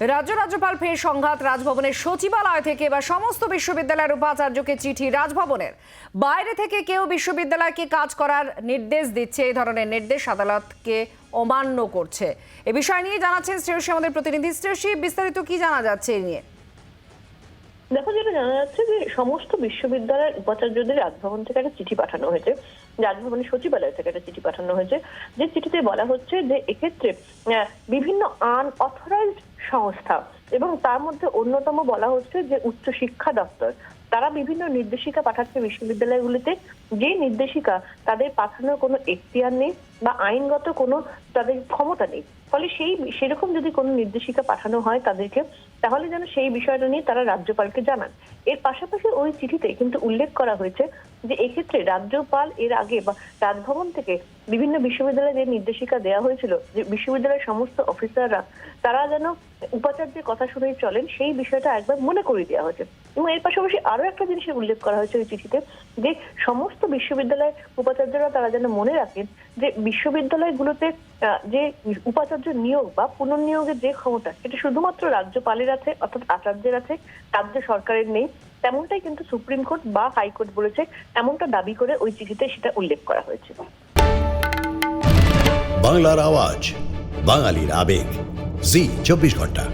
রাজ্য রাজ্যপাল ফের সংঘাত, রাজভবনের সচিবালয় থেকে বা সমস্ত বিশ্ববিদ্যালয়ের উপাচার্যকে চিঠি রাজভবনের। বাইরে থেকে কেউ বিশ্ববিদ্যালয়কে কাজ করার নির্দেশ দিচ্ছে, এই ধরনের নির্দেশ আদালতকে অমান্য করছে। এ বিষয় নিয়ে জানাচ্ছেন শ্রেয়সী আমাদের প্রতিনিধি। শ্রেয়সী, বিস্তারিত কি জানা যাচ্ছে এ নিয়ে? দেখো যেটা জানা যাচ্ছে যে সমস্ত বিশ্ববিদ্যালয়ের উপাচার্যদের রাজভবন থেকে একটা চিঠি পাঠানো হয়েছে। রাজভবনের সচিবালয় থেকে একটা চিঠি পাঠানো হয়েছে। যে চিঠিতে বলা হচ্ছে যে এক্ষেত্রে বিভিন্ন আনঅথরাইজড সংস্থা এবং তার মধ্যে অন্যতম বলা হচ্ছে যে উচ্চ শিক্ষা দপ্তর, তারা বিভিন্ন নির্দেশিকা পাঠাচ্ছে বিশ্ববিদ্যালয়গুলিতে। যে নির্দেশিকা তাদের পাঠানোর কোনো এখতিয়ার নেই বা আইনগত কোনো তাদের ক্ষমতা নেই। ফলে সেই সেরকম যদি কোনো নির্দেশিকা পাঠানো হয় তাদেরকে, তাহলে যেন সেই বিষয়টা নিয়ে তারা রাজ্যপালকে জানান। এর পাশাপাশি ওই চিঠিতে কিন্তু উল্লেখ করা হয়েছে যে এক্ষেত্রে রাজ্যপাল এর আগে বা রাজভবন থেকে বিভিন্ন বিশ্ববিদ্যালয়ে যে নির্দেশিকা দেওয়া হয়েছিল, যে বিশ্ববিদ্যালয়ের সমস্ত অফিসাররা, তারা যেন উপাচার্যের কথা শুনেই চলেন, সেই বিষয়টা একবার মনে করিয়ে দেওয়া হয়েছে। এবং এর পাশাপাশি আরও একটা জিনিসের উল্লেখ করা হয়েছে ওই চিঠিতে, যে সমস্ত বিশ্ববিদ্যালয়ের উপাচার্যরা তারা যেন মনে রাখেন যে বিশ্ববিদ্যালয়গুলোতে যে উপাচার্য নিয়োগ বা পুনর্নিয়োগের যে ক্ষমতা, সেটা শুধুমাত্র রাজ্যপালের আছে অর্থাৎ আচার্যের আছে রাজ্য সরকারের নেই, তেমনটাই কিন্তু সুপ্রিম কোর্ট বা হাইকোর্ট বলেছে, এমনটা দাবি করে ওই চিঠিতে সেটা উল্লেখ করা হয়েছে। বাংলার আওয়াজ, বাঙালির আবেগ, জি, চব্বিশ ঘণ্টা।